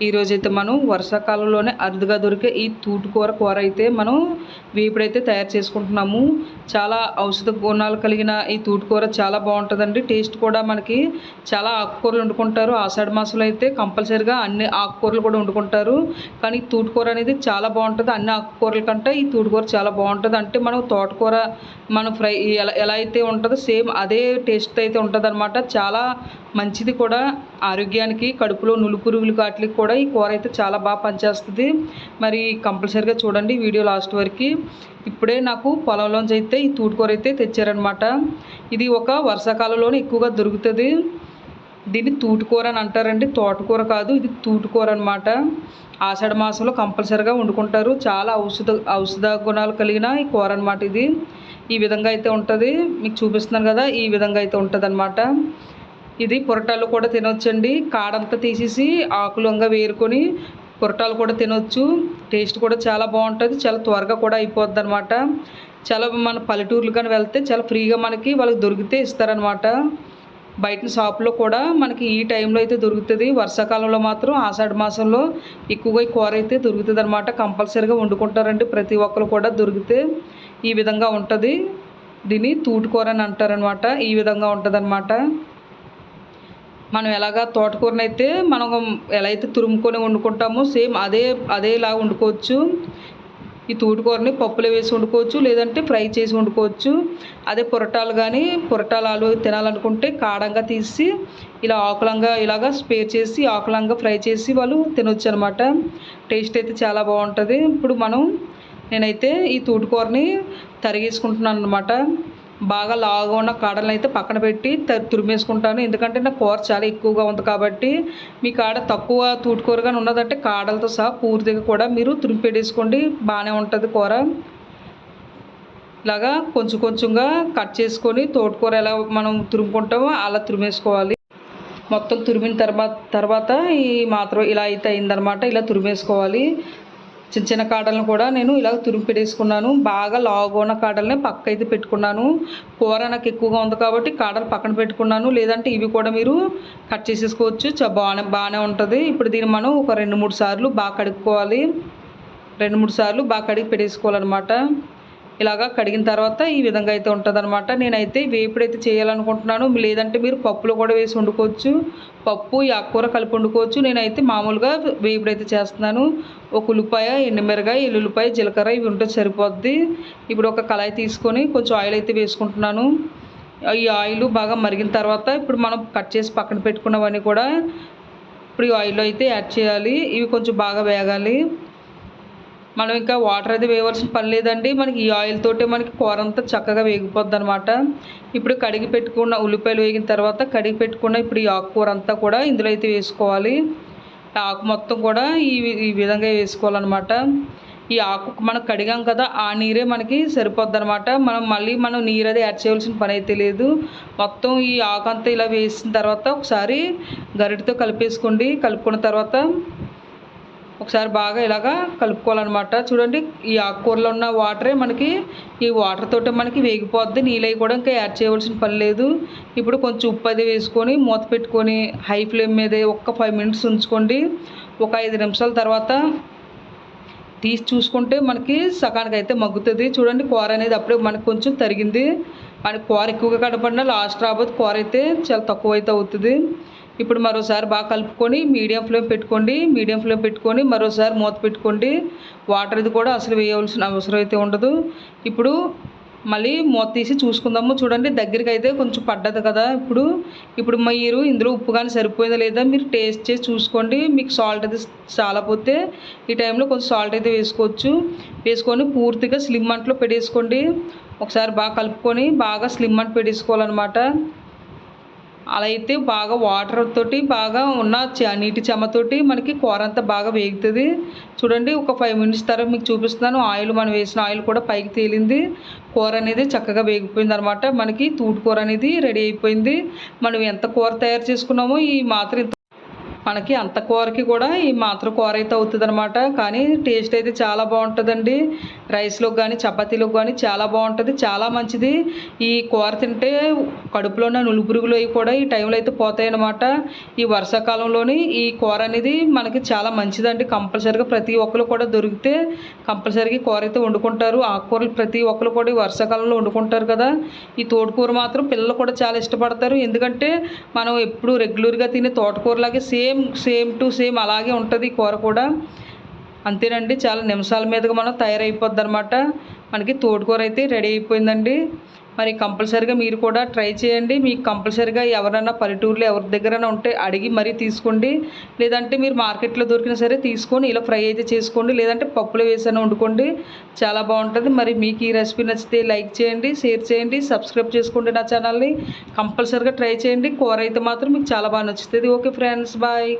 ఈరోజైతే మనం వర్షాకాలంలోనే అరుదుగా దొరికే ఈ తూటుకూర కూర అయితే మనం వేపుడైతే తయారు చేసుకుంటున్నాము. చాలా ఔషధ గుణాలు కలిగిన ఈ తూటుకూర చాలా బాగుంటుందండి. టేస్ట్ కూడా మనకి చాలా ఆకుకూరలు వండుకుంటారు. ఆషాఢ మాసంలో అయితే కంపల్సరిగా అన్ని ఆకుకూరలు కూడా వండుకుంటారు. కానీ తూటుకూర అనేది చాలా బాగుంటుంది. అన్ని ఆకుకూరల కంటే ఈ తూటుకూర చాలా బాగుంటుంది. అంటే మనం తోటకూర మనం ఫ్రై ఎలా ఎలా అయితే ఉంటుందో సేమ్ అదే టేస్ట్ అయితే ఉంటుంది చాలా మంచిది కూడా. ఆరోగ్యానికి కడుపులో నులుపురుగులు కాట్లకి కూడా ఈ కూర అయితే చాలా బాగా పనిచేస్తుంది. మరి కంపల్సరీగా చూడండి వీడియో లాస్ట్ వరకు. ఇప్పుడే నాకు పొలంలోంచి అయితే ఈ తూటుకూర అయితే తెచ్చారనమాట ఇది ఒక వర్షాకాలంలోనే ఎక్కువగా దొరుకుతుంది. దీన్ని తూటుకూర అని అంటారండి. తోటకూర కాదు ఇది తూటుకూర అనమాట ఆషాఢ మాసంలో కంపల్సరీగా వండుకుంటారు. చాలా ఔషధ ఔషధ గుణాలు కలిగిన ఈ కూర అనమాట ఇది. ఈ విధంగా అయితే ఉంటుంది. మీకు చూపిస్తున్నాను కదా ఈ విధంగా అయితే ఉంటుంది ఇది పొరటాలు కూడా తినొచ్చండి. కాడంతా తీసేసి ఆకులంగా వేరుకొని పొరటాలు కూడా తినొచ్చు. టేస్ట్ కూడా చాలా బాగుంటుంది. చాలా త్వరగా కూడా అయిపోద్ది అనమాట చాలా మన పల్లెటూర్లు కానీ వెళ్తే చాలా ఫ్రీగా మనకి వాళ్ళకి దొరికితే ఇస్తారనమాట బయట షాప్లో కూడా మనకి ఈ టైంలో అయితే దొరుకుతుంది. వర్షాకాలంలో మాత్రం ఆషాఢ మాసంలో ఎక్కువగా ఈ కూర అయితే దొరుకుతుంది అనమాట కంపల్సరీగా వండుకుంటారండి. ప్రతి ఒక్కరు కూడా దొరికితే ఈ విధంగా ఉంటుంది. దీన్ని తూటుకూర అని అంటారనమాట ఈ విధంగా ఉంటుంది మనం ఎలాగా తోటకూరని అయితే మనం ఎలా అయితే తురుముకొని వండుకుంటామో సేమ్ అదే అదేలా వండుకోవచ్చు. ఈ తోటకూరని పప్పులో వేసి వండుకోవచ్చు లేదంటే ఫ్రై చేసి వండుకోవచ్చు. అదే పొరటాలు కానీ పొరటాలు ఆలు తినాలనుకుంటే కాడంగా తీసి ఇలా ఆకులంగా ఇలాగా స్పేర్ చేసి ఆకులంగా ఫ్రై చేసి వాళ్ళు తినొచ్చు అనమాట టేస్ట్ అయితే చాలా బాగుంటుంది. ఇప్పుడు మనం నేనైతే ఈ తోటకూరని తరిగేసుకుంటున్నాను అనమాట బాగా లాగా ఉన్న కాడలను అయితే పక్కన పెట్టి తురిమేసుకుంటాను. ఎందుకంటే నా కూర చాలా ఎక్కువగా ఉంది కాబట్టి మీ కాడ తక్కువ తూటుకూరగానే ఉన్నదంటే కాడలతో సహా పూర్తిగా కూడా మీరు తురిమి పెట్టేసుకోండి. బాగానే ఉంటుంది కూర. ఇలాగా కొంచెం కొంచెంగా కట్ చేసుకొని తోటకూర ఎలా మనం తురుముకుంటామో అలా తురిమేసుకోవాలి. మొత్తం తురిమిన తర్వాత తర్వాత ఈ మాత్రం ఇలా అయితే అయిందనమాట. ఇలా తురిమేసుకోవాలి. చిన్న చిన్న కాడలను కూడా నేను ఇలా తురిమి పెట్టేసుకున్నాను. బాగా లావుగా ఉన్న కాడల్ని పక్క అయితే పెట్టుకున్నాను. కూర నాకు ఎక్కువగా ఉంది కాబట్టి కాడలు పక్కన పెట్టుకున్నాను. లేదంటే ఇవి కూడా మీరు కట్ చేసేసుకోవచ్చు. చ బాగానే బాగానే ఉంటుంది. ఇప్పుడు దీన్ని మనం ఒక రెండు మూడు సార్లు బాగా కడుక్కోవాలి. రెండు మూడు సార్లు బాగా కడిగి పెట్టేసుకోవాలన్నమాట. ఇలాగా కడిగిన తర్వాత ఈ విధంగా అయితే ఉంటుందన్నమాట. నేనైతే వేపుడైతే చేయాలనుకుంటున్నాను. లేదంటే మీరు పప్పులో కూడా వేసి వండుకోవచ్చు. పప్పు ఈ ఆకుకూర కలిపి వండుకోవచ్చు. నేనైతే మామూలుగా వేపుడైతే చేస్తున్నాను. ఒక ఉల్లిపాయ ఎండుమిరగాయ ఎల్లుల్లిపాయ జీలకర్ర ఇవి ఉంటే సరిపోద్ది. ఇప్పుడు ఒక కళాయి తీసుకొని కొంచెం ఆయిల్ అయితే వేసుకుంటున్నాను. ఈ ఆయిల్ బాగా మరిగిన తర్వాత ఇప్పుడు మనం కట్ చేసి పక్కన పెట్టుకున్నవన్నీ కూడా ఇప్పుడు ఈ ఆయిల్లో అయితే యాడ్ చేయాలి. ఇవి కొంచెం బాగా వేగాలి. మనం ఇంకా వాటర్ అది వేయవలసిన పని లేదండి. మనకి ఈ ఆయిల్ తోటే మనకి కూర అంతా చక్కగా వేగిపోద్ది అనమాట ఇప్పుడు కడిగి పెట్టుకున్న ఉల్లిపాయలు వేగిన తర్వాత కడిగి పెట్టుకున్న ఇప్పుడు ఈ ఆకుకూర అంతా కూడా ఇందులో అయితే వేసుకోవాలి. ఆకు మొత్తం కూడా ఈ ఈ విధంగా వేసుకోవాలన్నమాట. ఈ ఆకు మనం కడిగాం కదా ఆ నీరే మనకి సరిపోద్ది అనమాట మనం మళ్ళీ మనం నీరు అది యాడ్ చేయవలసిన పని అయితే లేదు. మొత్తం ఈ ఆకు అంతా ఇలా వేసిన తర్వాత ఒకసారి గరిటతో కలిపేసుకోండి. కలుపుకున్న తర్వాత ఒకసారి బాగా ఇలాగా కలుపుకోవాలన్నమాట. చూడండి ఈ ఆకుకూరలో ఉన్న వాటరే మనకి ఈ వాటర్ తోటే మనకి వేగిపోద్ది. నీళ్ళు కూడా ఇంకా యాడ్ చేయవలసిన పని లేదు. ఇప్పుడు కొంచెం ఉప్పు అది వేసుకొని మూత పెట్టుకొని హై ఫ్లేమ్ మీద ఒక్క ఫైవ్ మినిట్స్ ఉంచుకోండి. ఒక ఐదు నిమిషాల తర్వాత తీసి చూసుకుంటే మనకి సకానికి అయితే మగ్గుతుంది. చూడండి కూర అనేది అప్పుడే మనకు కొంచెం తరిగింది. మనకి కూర ఎక్కువగా కనపడినా లాస్ట్ రాబోతు కూర అయితే చాలా తక్కువ అయితే అవుతుంది. ఇప్పుడు మరోసారి బాగా కలుపుకొని మీడియం ఫ్లేమ్ పెట్టుకోండి మీడియం ఫ్లేమ్ పెట్టుకొని మరోసారి మూత పెట్టుకోండి. వాటర్ ఇది కూడా అసలు వేయవలసిన అవసరం అయితే ఉండదు. ఇప్పుడు మళ్ళీ మూత తీసి చూసుకుందాము. చూడండి దగ్గరికి అయితే కొంచెం పడ్డది కదా ఇప్పుడు. ఇప్పుడు మీరు ఇందులో ఉప్పు కానీ సరిపోయిందా లేదా మీరు టేస్ట్ చేసి చూసుకోండి. మీకు సాల్ట్ అయితే చాలపోతే ఈ టైంలో కొంచెం సాల్ట్ అయితే వేసుకోవచ్చు. వేసుకొని పూర్తిగా స్లిమ్ అంట్లో పెట్టేసుకోండి. ఒకసారి బాగా కలుపుకొని బాగా స్లిమ్ అంట్ పెట్టేసుకోవాలన్నమాట. అలా అయితే బాగా వాటర్ తోటి బాగా ఉన్న నీటి చెమ్మతోటి మనకి కూర అంతా బాగా వేగుతుంది. చూడండి ఒక ఫైవ్ మినిట్స్ తర్వాత మీకు చూపిస్తున్నాను. ఆయిల్ మనం వేసిన ఆయిల్ కూడా పైకి తేలింది. కూర అనేది చక్కగా వేగిపోయింది అనమాట మనకి తూటు కూర అనేది రెడీ అయిపోయింది. మనం ఎంత కూర తయారు చేసుకున్నామో ఈ మాత్రం మనకి అంత కూరకి కూడా ఈ మాత్రం కూర అయితే అవుతుంది అనమాట కానీ టేస్ట్ అయితే చాలా బాగుంటుందండి. రైస్లోకి కానీ చపాతీలోకి కానీ చాలా బాగుంటుంది. చాలా మంచిది. ఈ కూర తింటే కడుపులో ఉన్న నులుపురుగులు అవి కూడా ఈ టైంలో అయితే పోతాయి అన్నమాట ఈ వర్షాకాలంలోని ఈ కూర అనేది మనకి చాలా మంచిదండి. కంపల్సరీగా ప్రతి ఒక్కరు కూడా దొరికితే కంపల్సరీగా కూర అయితే వండుకుంటారు. ఆకుకూరలు ప్రతి ఒక్కరు కూడా ఈ వర్షాకాలంలో వండుకుంటారు కదా. ఈ తోటకూర మాత్రం పిల్లలు కూడా చాలా ఇష్టపడతారు. ఎందుకంటే మనం ఎప్పుడు రెగ్యులర్గా తినే తోటకూరలాగే same same same to same అలాగే ఉంటుంది ఈ కూర కూడా. అంతేనండి చాలా నిమిషాల మీదగా మనం తయారైపోద్ది అనమాట మనకి తోటకూర అయితే రెడీ అయిపోయిందండి. మరి కంపల్సరీగా మీరు కూడా ట్రై చేయండి. మీకు కంపల్సరిగా ఎవరైనా పల్లెటూరులో ఎవరి దగ్గరైనా ఉంటే అడిగి మరీ తీసుకోండి. లేదంటే మీరు మార్కెట్లో దొరికినా సరే తీసుకొని ఇలా ఫ్రై అయితే చేసుకోండి. లేదంటే పప్పులో వేసైనా వండుకోండి. చాలా బాగుంటుంది. మరి మీకు ఈ రెసిపీ నచ్చితే లైక్ చేయండి షేర్ చేయండి సబ్స్క్రైబ్ చేసుకోండి నా ఛానల్ని. కంపల్సరిగా ట్రై చేయండి. కూర అయితే మాత్రం మీకు చాలా బాగా నచ్చుతుంది. Okay friends bye.